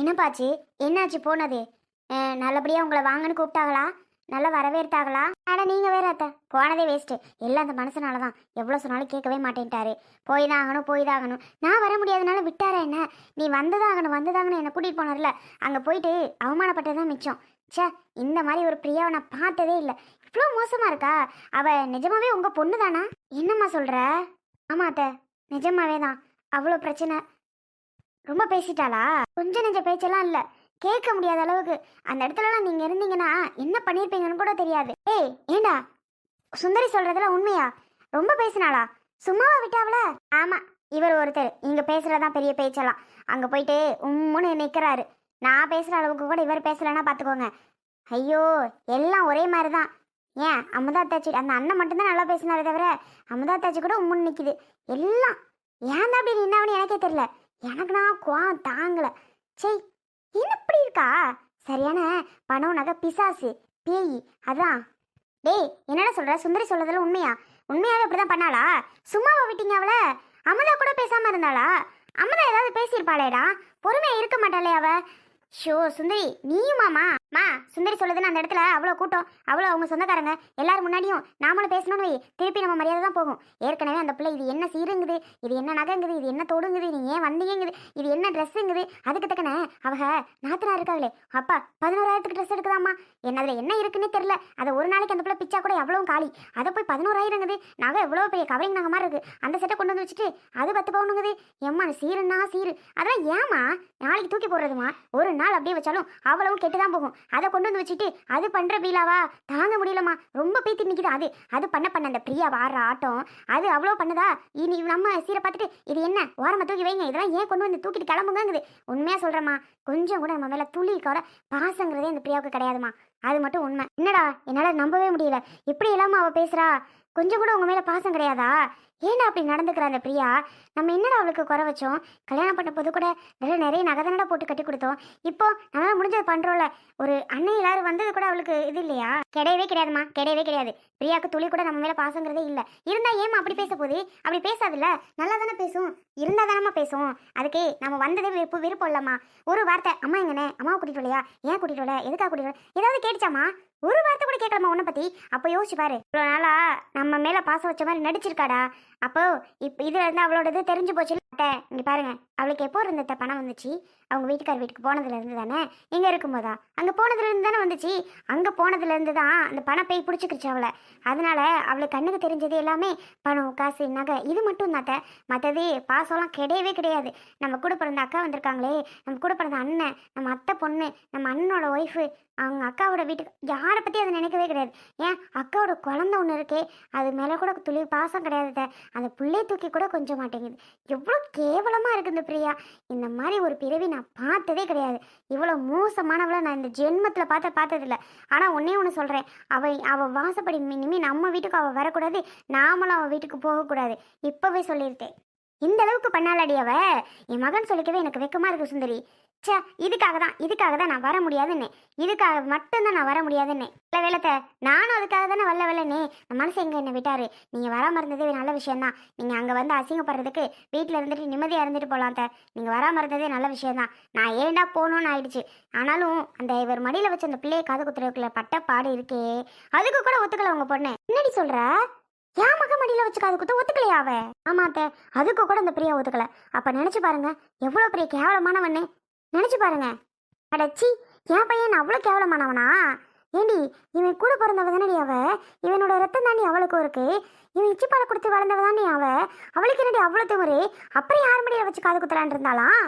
என்னப்பாச்சு? என்னாச்சு போனது? நல்லபடியாக உங்களை வாங்கன்னு கூப்பிட்டாங்களா? நல்லா வரவேற்றாங்களா? ஆனால் நீங்கள் வேற அத்தை. போனதே வேஸ்ட்டு எல்லாம் அந்த மனசனால தான். எவ்வளோ சொன்னாலும் கேட்கவே மாட்டேன்ட்டாரு. போய் தான் ஆகணும் போய் தான் ஆகணும் நான் வர முடியாதனால விட்டாரா என்ன? நீ வந்ததாகணும் வந்ததாகணும் என்னை கூட்டிகிட்டு போனார்ல அங்கே போயிட்டு அவமானப்பட்டது தான் மிச்சம். ச்சே இந்த மாதிரி ஒரு பிரியாவை நான் பார்த்ததே இல்லை. இவ்வளோ மோசமாக இருக்கா? அவள் நிஜமாவே உங்கள் பொண்ணு தானா என்னம்மா சொல்கிற ஆமாம் அத்தை. நிஜமாவே தான் அவ்வளோ பிரச்சனை. ரொம்ப பேசிட்டாளா? கொஞ்சம் நெஞ்ச பேச்செல்லாம் இல்ல. கேட்க முடியாத அளவுக்கு. அந்த இடத்துலலாம் நீங்க இருந்தீங்கன்னா என்ன பண்ணிருப்பீங்கன்னு கூட தெரியாது. ஏய் ஏண்டா? சுந்தரி சொல்றதெல்லாம் உண்மையா? ரொம்ப பேசினாளா? சும்மாவா விட்டாவல ஆமா இவர் ஒருத்தர். இங்க பேசுறதா பெரிய பேச்செல்லாம். அங்க போயிட்டு உம்முன்னு நிக்கிறாரு. நான் பேசுற அளவுக்கு கூட இவர் பேசலன்னா பாத்துக்கோங்க. ஐயோ எல்லாம் ஒரே மாதிரி தான் ஏன் அமுதா தாச்சி அந்த அண்ணன் மட்டும்தான் நல்லா பேசினாரு தவிர அமுதா தாச்சி கூட உம்முன்னு நிக்குது. எல்லாம். ஏன் தான் அப்படி நின்னாவன்னு எனக்கே தெரியல. எனக்கு நான் குவா தாங்கல. சே என்ன இப்படி இருக்கா? சரியான பணம் நகை பிசாசு பேய் அதான். டேய் என்னடா சொல்ற? சுந்தரி சொல்றதெல்லாம் உண்மையா? உண்மையாவே அப்படிதான் பண்ணாளா? சும்மாவா விட்டீங்க அவள? அமுதா கூட பேசாம இருந்தாளா? அமுதா ஏதாவது பேசியிருப்பாளேடா? பொறுமையா இருக்க மாட்டாளே அவ. ஷோ சுந்தரி நீயும் மாமா மா சுந்தரி சொல்லுதுன்னு அந்த இடத்துல அவ்வளோ கூட்டம் அவ்வளோ அவங்க சொந்தக்காரங்க எல்லாரும் முன்னாடியும் நாமளும் பேசணும்னு வை. திருப்பி நம்ம மரியாதை தான் போகும். ஏற்கனவே அந்த பிள்ளை இது என்ன சீருங்குது? இது என்ன நகைங்குது? இது என்ன தொடுங்குது? நீ ஏன் வந்தீங்குது இது என்ன ட்ரெஸ்ஸுங்குது அதுக்கு தக்கன அவக நாத்தனா இருக்காங்களே. அப்பா பதினோராயிரத்துக்கு ட்ரெஸ் எடுக்குதாம்மா. என்ன அதில் என்ன இருக்குன்னே தெரில அதை ஒரு நாளைக்கு அந்த பிள்ளை பிச்சா கூட எவ்வளவு காலி. அதை போய் பதினோராயிரங்குது. நகை எவ்வளோ பெரிய கவரிங் நகை மாதிரி இருக்குது அந்த செட்டை கொண்டு வந்து வச்சுட்டு அது பத்து பவுனுங்குது. எம்மா சீருன்னா சீரு. அதெல்லாம் ஏமா நாளைக்கு தூக்கி போடுறதுமா? ஒரு நாள் அப்படியே வச்சாலும் அவ்வளவும் கெட்டு தான் போகும். அதை கொண்டு வந்து வச்சுட்டு அது பண்ற பீலாவா? தாங்க முடியலம்மா. ரொம்ப பீத்தி நிக்குது அது. அது பண்ண பண்ண அந்த பிரியா வாடுற ஆட்டம். அது அவ்வளோ பண்ணுதா? இனி நம்ம சீரை பார்த்துட்டு இது என்ன? ஓரமாக தூக்கி வைங்க. இதெல்லாம் ஏன் கொண்டு வந்து தூக்கிட்டு கிளம்புங்கங்குது. உண்மையா சொல்கிறேம்மா கொஞ்சம் கூட நம்ம மேலே துளி கூட பாசங்கிறதே இந்த பிரியாவுக்கு கிடையாதுமா அது மட்டும் உண்மை. என்னடா? என்னால நம்பவே முடியல. இப்படி இல்லாமல் அவ பேசுறா? கொஞ்சம் கூட உங்க மேல பாசம் கிடையாதா? ஏன்னா அப்படி நடந்துக்கிறா அந்த பிரியா? நம்ம என்னடா அவளுக்கு குறை வச்சோம்? கல்யாணம் பண்ண போது கூட நிறைய நிறைய நகதனடா போட்டு கட்டி கொடுத்தோம். இப்போ நம்மளால முடிஞ்சது பண்றோம்ல. ஒரு அண்ணன் எல்லாரும் வந்தது கூட அவளுக்கு இது இல்லையா? கிடையவே கிடையாதுமா கிடையவே கிடையாது. பிரியாக்கு துளி கூட நம்ம மேல பாசங்கிறதே இல்ல. இருந்தா ஏமா அப்படி பேச போதே அப்படி பேசாதுல்ல? நல்லா தானே பேசும். இருந்தா தானம்மா பேசும். அதுக்கே நம்ம வந்ததே விருப்பம் விருப்பம் இல்லம்மா. ஒரு வார்த்தை அம்மா எங்கண்ணே? அம்மாவை கூட்டிட்டு வரலையா? ஏன் கூட்டிட்டு வரல? எதுக்காக கூட்டிட்டு ஏதாவது கேட்டுச்சாமா ஒரு வார்த்தை கூட கேட்கலாமா உன்னை பத்தி. அப்போ யோசிச்சு பாரு. இவ்வளோ நாளா நம்ம மேல பாசம் வச்ச மாதிரி நடிச்சிருக்காடா. அப்போ இப்போ இதுல இருந்து அவளோட இது தெரிஞ்சு போச்சு அத்தை, இங்க பாருங்க. அவளுக்கு எப்போ இருந்த பணம் வந்துச்சு? அவங்க வீட்டுக்கார் வீட்டுக்கு போனதுல இருந்து தானே? இங்க இருக்கும்போதா? அங்க போனதுல இருந்து தானே வந்துச்சு? அங்க போனதுல இருந்து தான் அந்த பணம் போய் பிடிச்சிக்கிச்சு அவளை. அதனால அவளுக்கு கண்ணுக்கு தெரிஞ்சது எல்லாமே பணம் காசு நகை இது மட்டும் தான் மற்றது பாசம்லாம் கிடையவே கிடையாது. நம்ம கூட பிறந்த அக்கா வந்திருக்காங்களே. நம்ம கூட பிறந்த அண்ணன் நம்ம அத்தை பொண்ணு நம்ம அண்ணனோட ஒய்ஃபு அவங்க அக்காவோட வீட்டுக்கு யாரை பற்றி அதை நினைக்கவே கிடையாது. ஏன்? அக்காவோட குழந்த ஒன்று இருக்கே. அது மேலே கூட துளி பாசம் கிடையாது அத்தை. அந்த பிள்ளையை தூக்கி கூட கொஞ்சம் மாட்டேங்குது. எவ்வளோ கேவலமாக இருக்குது இந்த பிரியா? இந்த மாதிரி ஒரு பிறவி நான் பார்த்ததே கிடையாது. இவ்வளோ மோசமானவளை நான் இந்த ஜென்மத்தில் பார்த்த பார்த்ததில்ல. ஆனால் ஒன்றே ஒன்று சொல்கிறேன் அவ அவள் வாசப்படி இனிமேல் நம்ம வீட்டுக்கு அவள் வரக்கூடாது. நாமளும் அவள் வீட்டுக்கு போகக்கூடாது. இப்போவே சொல்லியிருக்கேன். இந்த அளவுக்கு பண்ணாலடி அவ? என் மகன் சொல்லிக்கவே எனக்கு வெக்கமா இருக்கு சுந்தரி. ச்சே இதுக்காக தான் இதுக்காக தான் நான் வர முடியாதுன்னு. இதுக்காக மட்டும்தான் நான் வர முடியாதுன்னு. இல்லை வேலத்தை நானும் அதுக்காக தானே வரல வரலனே மனசு எங்க என்ன விட்டாரு? நீங்கள் வராமல் இருந்ததே நல்ல விஷயம்தான் நீங்கள் அங்கே வந்து அசிங்கப்படுறதுக்கு வீட்டில் இருந்துட்டு நிம்மதியாக இருந்துட்டு போகலாம் த. நீங்கள் வராமல் இருந்ததே நல்ல விஷயம்தான் நான் ஏண்டா போகணும்னு ஆயிடுச்சு. ஆனாலும் அந்த இவர் மடியில் வச்ச அந்த பிள்ளையை காது குத்துறதுக்குள்ள பட்ட பாடு இருக்கே. அதுக்கு கூட ஒத்துக்கல உங்கள் பொண்ணு. என்னடி சொல்ற? என் மக மடியில வச்சு காது குத்த ஒத்துக்கலையா அவ? ஆமா அதுக்கு கூட அந்த பிரியா ஒத்துக்கல. அப்ப நினைச்சு பாருங்க எவ்வளவு பெரிய கேவலமானவனே நினைச்சு பாருங்க. அடச்சி என் பையன் அவ்வளோ கேவலமானவனா? ஏண்டி இவன் கூட பிறந்தவ தானடி அவ? இவனோட ரத்தம் தாண்டி அவளுக்கும் இருக்கு. இவன் இச்சிப்பாலை கொடுத்து வளர்ந்தவ தாண்டி அவ? அவளுக்கு என்னடி அவ்வளோ திமுறை அப்புறம் யார் மடியில வச்சு காது குத்தலான் இருந்தாலாம்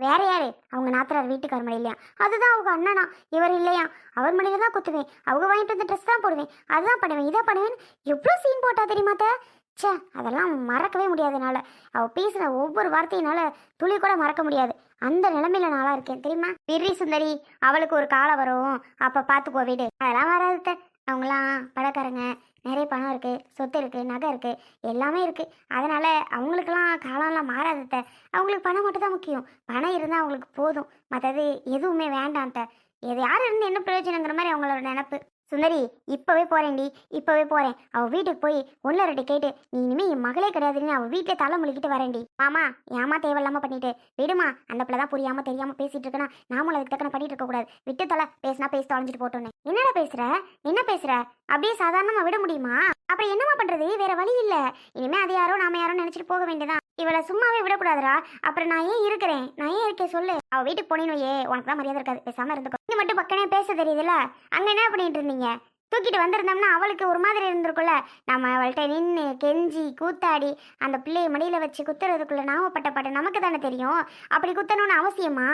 வேற யாரு? அவங்க நாத்தனார் வீட்டுக்கார இல்லையா அதுதான் அவங்க அண்ணனா. இவர் இல்லையா? அவர் மணியில தான் குத்துவேன். அவங்க வாங்கிட்டு வந்த ட்ரெஸ் தான் போடுவேன். அதுதான் பண்ணுவேன். இதை பண்ணுவேன் எவ்வளோ சீன் போட்டா தெரியுமா அத்தை? ச்சே அதெல்லாம் மறக்கவே முடியாது அவள் அவ ஒவ்வொரு வார்த்தையினால துளி கூட மறக்க முடியாது. அந்த நிலைமையில நாளா இருக்கேன். தெரியுமா? பிரி சுந்தரி அவளுக்கு ஒரு காலம் வரும். அப்போ பார்த்துக்கோ வீடு. அதெல்லாம் வராது அவங்களாம் பழக்காரங்க நிறைய பணம் இருக்கு சொத்து இருக்கு நகை இருக்கு எல்லாமே இருக்கு. அதனால அவங்களுக்கெல்லாம் காலம்லாம் மாறாதத்த அவங்களுக்கு பணம் மட்டும் தான் முக்கியம். பணம் இருந்தால் அவங்களுக்கு போதும். மற்றது எதுவுமே வேண்டாம்த்த எது யார் இருந்து என்ன பிரயோஜனங்கிற மாதிரி அவங்களோட நினப்பு. சுந்தரி இப்போவே போறேன்டி இப்போவே போறேன். அவ வீட்டுக்கு போய் ஒன்று ரெண்டு கேட்டு நீ இனிமே என் மகளே கிடையாதுன்னு அவள் வீட்டில் தலை முழுகிட்டு வரேன்டி. மாமா ஏமா தேவையில்லாம பண்ணிட்டு விடுமா? அந்த பிள்ளை தான் புரியாம தெரியாமல் பேசிட்டு இருக்கனா நாமளும் அதுக்கு தக்கன பண்ணிட்டு இருக்கக்கூடாது. விட்டு தலை பேசினா பேசி தொலைஞ்சிட்டு போட்டோன்னு என்னடா பேசுற? என்ன பேசுற? அப்படியே சாதாரணமா விட முடியுமா? அப்புறம் என்னமா பண்றது? வேற வழி இல்ல. இனிமே அது யாரோ நாம யாரோ நினைச்சிட்டு போக வேண்டியதான் இவளை சும்மாவே விடக்கூடாதுரா அப்புறம் நான் ஏன் இருக்கிறேன்? நான் ஏன் இருக்கேன் சொல்லு. அவ வீட்டுக்கு போனேன்னு ஏ உனக்கு தான் மரியாதை இருக்காது. பேசாம இருந்துக்கோ. நீங்க மட்டும் பக்கனே பேச தெரியுதுல்ல? அங்க என்ன பண்ணிட்டு இருந்தீங்க? தூக்கிட்டு வந்திருந்தோம்னா அவளுக்கு ஒரு மாதிரி இருந்திருக்குல்ல நம்ம அவள்கிட்ட நின்று கெஞ்சி கூத்தாடி அந்த பிள்ளையை மடியில் வச்சு குத்துறதுக்குள்ள நாம பட்ட பாட்டு நமக்கு தானே தெரியும்? அப்படி குத்தணும்னு அவசியமா?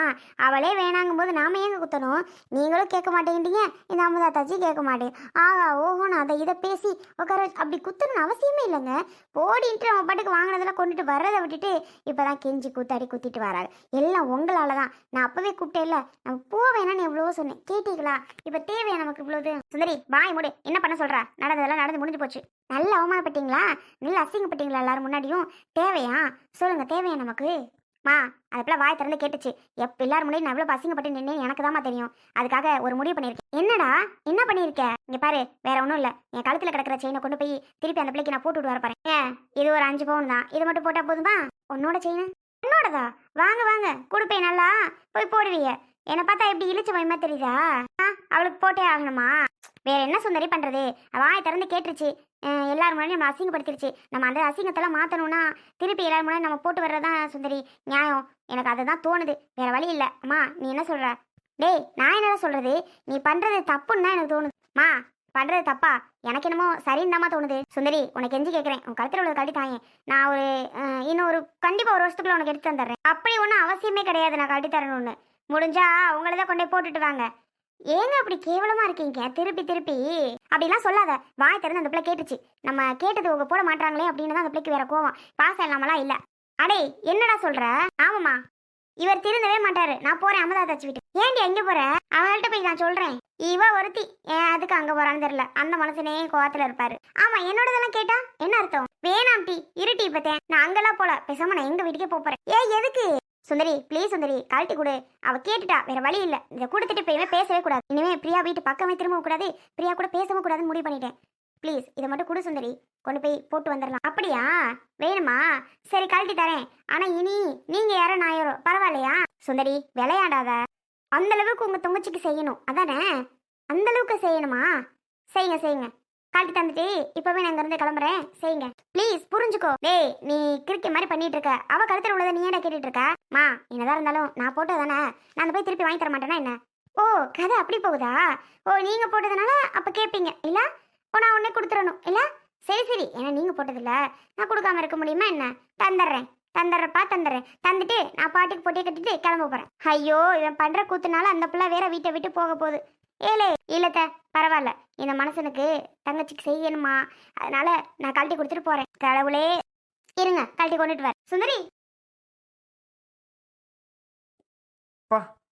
அவளே வேணாங்கும் போது நாம ஏங்க குத்தணும்? நீங்களும் கேட்க மாட்டேங்கிட்டீங்க இந்த அமுதா தாச்சி கேட்க மாட்டேன் ஆகா ஓஹோன்னு அதை இதை பேசி உட்கார அப்படி குத்தணும்னு அவசியமே இல்லைங்க. போடின்ட்டு நம்ம பாட்டுக்கு வாங்கினதெல்லாம் கொண்டுட்டு வர்றதை விட்டுட்டு இப்போதான் கெஞ்சி கூத்தாடி குத்திட்டு வராங்க எல்லாம் உங்களால தான் நான் அப்பவே கூப்பிட்டேன்ல. நம்ம போவேணான்னு எவ்வளவோ சொன்னேன். கேட்டீங்களா? இப்போ தேவையா நமக்கு இவ்வளோது சுந்தரி பாய் மூடு. என்ன பண்ண சொல்ற? நடந்ததெல்லாம் நடந்து முடிஞ்சு போச்சு. நல்ல அவமானப்பட்டீங்களா? நல்ல அசிங்கப்பட்டீங்களா எல்லாரும் முன்னாடியும்? தேவையா? சொல்லுங்க தேவையா நமக்கு? மா அதுக்குள்ள வாய் திறந்து கேட்டுச்சு. எப் எல்லாரும் முன்னாடி நான் எவ்வளவு அசிங்கப்பட்டு நின்று எனக்கு தாம்மா தெரியும். அதுக்காக ஒரு முடிவு பண்ணியிருக்கேன். என்னடா? என்ன பண்ணியிருக்க? இங்க பாரு வேற ஒன்றும் இல்ல. என் கழுத்துல கிடக்கிற செயினை கொண்டு போய் திருப்பி அந்த பிள்ளைக்கு நான் போட்டு விட்டு வர ஏன்? இது ஒரு அஞ்சு பவுன் தான். இது மட்டும் போட்டா போதுமா? உன்னோட செயின் உன்னோடதா? வாங்க வாங்க. கொடுப்பேன் நல்லா. போய் போடுவீங்க என்னை பார்த்தா எப்படி இழிச்ச பயமா தெரியுதா? அவளுக்கு போட்டே ஆகணுமா? வேற என்ன சுந்தரி பண்றது? வாய் திறந்து கேட்டுருச்சு. எல்லாரும் முன்னாடி நம்ம அசிங்கப்படுத்திருச்சு. நம்ம அந்த அசிங்கத்தெல்லாம் மாத்தணும்னா திருப்பி எல்லாரும் முன்னாடி நம்ம போட்டு வர்றதுதான் சுந்தரி நியாயம். எனக்கு அதுதான் தோணுது. வேற வழி இல்லை. அம்மா நீ என்ன சொல்ற? டேய் நான் என்னடா சொல்றது? நீ பண்றது தப்புன்னு தான் எனக்கு தோணுது. மா பண்றது தப்பா? எனக்கு என்னமோ சரின்னு தாம்மா தோணுது. சுந்தரி உனக்கு எஞ்சி கேட்குறேன் உன் கழுத்தில் உள்ள கழட்டி தாயேன். நான் ஒரு இன்னும் ஒரு கண்டிப்பா ஒரு வருஷத்துக்குள்ள உனக்கு எடுத்து தந்துடுறேன். அப்படி ஒன்றும் அவசியமே கிடையாது. நான் கழட்டி தரணும்னு. முடிஞ்சா அவங்கள தான் கொண்டு போய் போட்டுட்டு வாங்க. ஏங்க அப்படி கேவலமா இருக்கீங்க? திருப்பி திருப்பி. அப்படிலாம் சொல்லாத. வாய் திறந்து அந்த பிள்ளை கேட்டுச்சு. நம்ம கேட்டது உங்க போட மாட்டாங்களே அப்படின்னு தான் அந்த பிள்ளைக்கு வேற கோவம். பாசம் இல்லாமலாம் இல்ல. அடே என்னடா சொல்ற? ஆமாமா இவர் திருந்தவே மாட்டாரு. நான் போறேன் அமதா தச்சு விட்டு ஏன்டி எங்க போற? அவங்கள்ட்ட போய் நான் சொல்றேன். இவ ஒருத்தி. ஏன் அதுக்கு அங்க போறான்னு தெரியல. அந்த மனுஷனே கோவத்துல இருப்பாரு. ஆமா என்னோடதெல்லாம் கேட்டா? என்ன அர்த்தம்? வேணாம் டி. இருட்டி இப்பத்தேன் நான் அங்கெல்லாம் போல. பேசாம நான் எங்க வீட்டுக்கே போறேன். ஏ எதுக்கு? சுந்தரி ப்ளீஸ் சுந்தரி கழட்டி கொடு. அவ கேட்டுட்டா வேற வழி இல்ல. இதை கொடுத்துட்டு இப்ப பேசவே கூடாது. இனிமே பிரியா வீட்டு பக்கமே திரும்ப கூடாது. பிரியா கூட பேசவும் கூடாதுன்னு முடிவு பண்ணிட்டேன். ப்ளீஸ் இதை மட்டும் கொடு சுந்தரி. கொண்டு போய் போட்டு வந்துடலாம். அப்படியா? வேணுமா? சரி கழட்டி தரேன். ஆனா இனி நீங்க யாரோ நான் யாரோ. பரவாயில்லையா? சுந்தரி விளையாடாத. அந்த அளவுக்கு உங்க தங்கச்சிக்கு செய்யணும். அதானே? அந்த அளவுக்கு செய்யணுமா? செய்யுங்க செய்யுங்க. கழட்டி தந்துட்டு இப்பவே நான் இருந்து கிளம்புறேன். செய்யுங்க. ப்ளீஸ் புரிஞ்சுக்கோ. டேய் நீ கிறுக்கி மாதிரி பண்ணிட்டு இருக்க. அவ கழுத்துல உள்ளதை நீ ஏடா கேட்டுட்டு இருக்க? மா என்னதான் இருந்தாலும் நான் போட்டது தானே நான் போய் திருப்பி வாங்கி தர மாட்டேனா என்ன? ஓ கதை அப்படி போகுதா? ஓ நீங்க போட்டதுனால அப்ப கேட்பீங்க இல்ல? ஓ நான் உடனே கொடுத்துடணும். இல்ல? சரி சரி. ஏன்னா நீங்க போட்டதில்ல. நான் கொடுக்காம இருக்க முடியுமா என்ன? தந்துடுறேன். தந்துடுறப்பா தந்துடுறேன். தந்துட்டு நான் பாட்டுக்கு போட்டியை கட்டிட்டு கிளம்ப போறேன். ஐயோ இவன் பண்ற கூத்துனால அந்த பிள்ளை வேற வீட்டை விட்டு போக போகுது. ஏலே இல்லத்த பரவாயில்ல இந்த மனுஷனுக்கு தங்கச்சிக்கு செய்யணுமா? அதனால நான் கழட்டி கொடுத்துட்டு போறேன். கடவுளே. இருங்க கழட்டி கொண்டுட்டு வர சுந்தரி!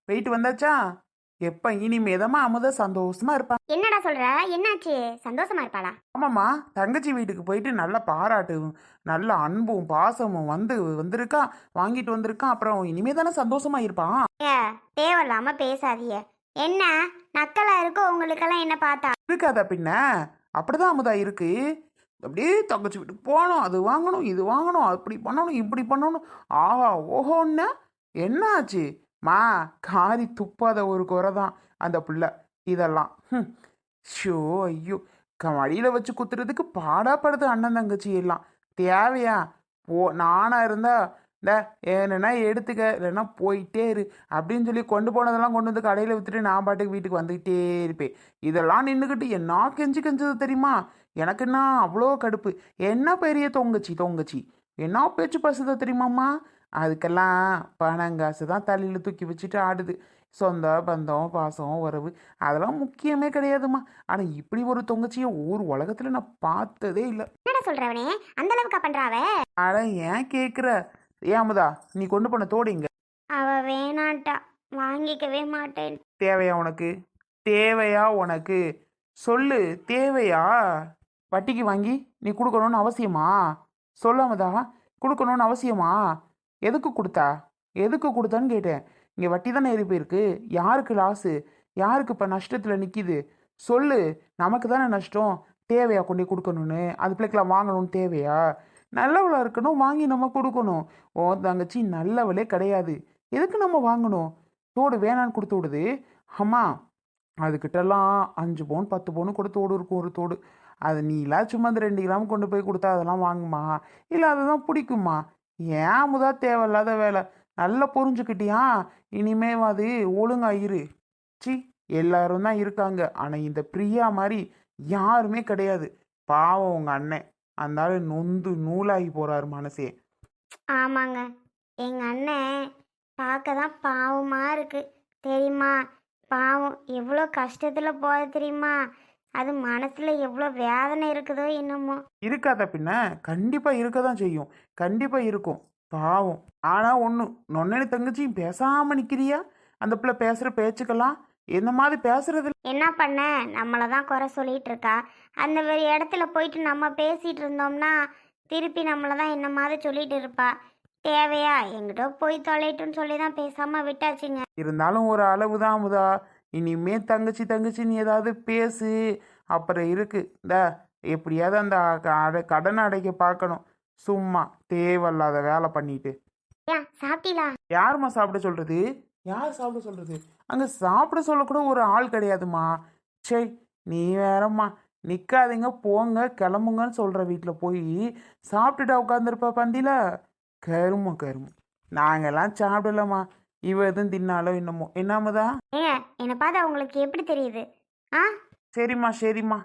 போயிட்டு வந்தாச்சா? எப்ப இனிமேதமா அமுத சந்தோஷமா இருப்பா. என்னடா சொல்ற? என்னாச்சு? சந்தோஷமா இருப்பாளா? ஆமாம்மா தங்கச்சி வீட்டுக்கு போயிட்டு நல்ல பாராட்டு நல்ல அன்பும் பாசமும் வந்து வந்திருக்கா வாங்கிட்டு வந்திருக்கான் அப்புறம் இனிமே தானே சந்தோஷமா இருப்பான் ஏ தேவையில்லாம பேசாதீங்க. என்ன? நக்கலா இருக்கோ உங்களுக்கெல்லாம் என்ன பார்த்தா? இருக்காதா பின்ன? அப்படிதான் அமுதா இருக்கு. அப்படியே தங்கச்சி வீட்டுக்கு போகணும் அது வாங்கணும் இது வாங்கணும் அப்படி பண்ணணும் இப்படி பண்ணணும். ஆஹா ஓஹோன்னா என்னாச்சு? மா காரி துப்பாத ஒரு குறை தான் அந்த புள்ள இதெல்லாம். ம் ஷோ ஐயோ. க- வச்சு குத்துறதுக்கு பாடாப்படுது அண்ணன் தங்கச்சி எல்லாம். தேவையா? போ நானாக இருந்தால் இந்த என்னன்னா எடுத்துக்க இல்லைன்னா போயிட்டே இரு அப்படின்னு சொல்லி கொண்டு போனதெல்லாம் கொண்டு வந்து கடையில் வித்துட்டு நான் பாட்டுக்கு வீட்டுக்கு வந்துக்கிட்டே இருப்பேன். இதெல்லாம் நின்றுக்கிட்டு என்ன கெஞ்சி கெஞ்சது தெரியுமா? எனக்கு என்ன அவ்வளோ கடுப்பு. என்ன பெரிய தொங்கச்சி தொங்கச்சி. என்ன பேச்சு பசுத தெரியுமாம்மா? அதுக்கெல்லாம் பணங்காசு தான் தலையில் தூக்கி வச்சுட்டு ஆடுது. சொந்த பந்தம் பாசம் உறவு அதெல்லாம் முக்கியமே கிடையாதும்மா. ஆனால் இப்படி ஒரு தொங்கச்சியை ஊர் உலகத்தில் நான் பார்த்ததே இல்லை. என்னடா சொல்றவனே அந்த அளவுக்கா பண்றாவ அட ஏன் கேட்குற ஏமுதா நீ கொண்டு போன தோடிங்க அவ வேணாட்டா வாங்கிக்கவே மாட்டேன். தேவையா உனக்கு? தேவையா உனக்கு? சொல்லு தேவையா? வட்டிக்கு வாங்கி நீ கொடுக்கணும்னு அவசியமா? சொல்லாமதா கொடுக்கணும்னு அவசியமா? எதுக்கு கொடுத்தா? எதுக்கு கொடுத்தான்னு கேட்டேன். இங்கே வட்டி தானே ஏறி போயிருக்கு. யாருக்கு லாஸு யாருக்கு இப்போ நஷ்டத்தில் நிற்கிது சொல்லு நமக்கு தானே நஷ்டம். தேவையா கொண்டு கொடுக்கணும்னு? அது பிள்ளைக்கெல்லாம் வாங்கணும்னு தேவையா? நல்லவளாக இருக்கணும் வாங்கி நம்ம கொடுக்கணும். ஓ தங்கச்சி நல்லவளே கிடையாது. எதுக்கு நம்ம வாங்கணும்? தோடு வேணான்னு கொடுத்து விடுது. அம்மா அதுக்கிட்டலாம் அஞ்சு பவுன் பத்து பவுன் கூட தோடு இருக்கும் ஒரு தோடு. அது நீலாம் சும்மா அந்த ரெண்டு கிராம் கொண்டு போய் கொடுத்தா அதெல்லாம் வாங்குமா? இல்லை அதுதான் பிடிக்குமா? ஏன் முதா தேவையில்லாத வேலை? நல்லா புரிஞ்சுக்கிட்டியா? இனிமே அது ஒழுங்கா இரு சி எல்லாரும் தான் இருக்காங்க. ஆனால் இந்த பிரியா மாதிரி யாருமே கிடையாது. பாவம் உங்கள் அண்ணன். அதனால நொந்து நூலாகி போறாரு மனசே. ஆமாங்க. எங்கள் அண்ணன் பார்க்க தான் பாவமாக இருக்கு. தெரியுமா? பாவம் எவ்வளோ கஷ்டத்தில் போகுது தெரியுமா? அது மனசில் எவ்வளோ வேதனை இருக்குதோ என்னமோ. இருக்காத பின்ன. கண்டிப்பா இருக்க தான் செய்யும். கண்டிப்பா இருக்கும். பாவம். ஆனா ஒன்று நொன்னனி தங்கச்சி பேசாம நிக்கிறியா? அந்த பிள்ளை பேசுற பேச்சுக்கெல்லாம் என்ன மாதிரி பேசுறது என்ன பண்ண? நம்மளை தான் குறை சொல்லிட்டு இருக்கா? அந்த ஒரு இடத்துல போயிட்டு நம்ம பேசிட்டு இருந்தோம்னா திருப்பி நம்மளை தான் என்ன மாதிரி சொல்லிட்டு இருப்பா. தேவையா? எங்கிட்ட போய் தொலைட்டுன்னு சொல்லி தான் பேசாமல் விட்டாச்சுங்க. இருந்தாலும் ஒரு அளவு தான் அமுதா. இனிமே தங்கச்சி தங்கச்சி நீ ஏதாவது பேசு. அப்புறம் இருக்கு. இந்த எப்படியாவது அந்த அடை- கடனை அடைக்க பார்க்கணும். சும்மா தேவையில்லாத வேலை பண்ணிட்டு. ஏன் சாப்பிட்டீங்களா? யாரும்மா சாப்பிட சொல்றது? யார் சாப்பிட சொல்றது? அங்க சாப்பிட சொல்லக்கூட ஒரு ஆள் கிடையாதும்மா. சே நீ வேறம்மா. நிக்காதீங்க போங்க கிளம்புங்கன்னு சொல்ற வீட்டில் போய் சாப்பிட்டுட்டா உட்காந்துருப்பா பந்தியில. கருமம் கருமம். நாங்கெல்லாம் சாப்பிடலம்மா. இவ எதுவும் தின்னாலோ என்னமோ. என்னாமதா ஏங்க என்னை பார்த்தா உங்களுக்கு எப்படி தெரியுது? ஆ? சரிம்மா சரிம்மா.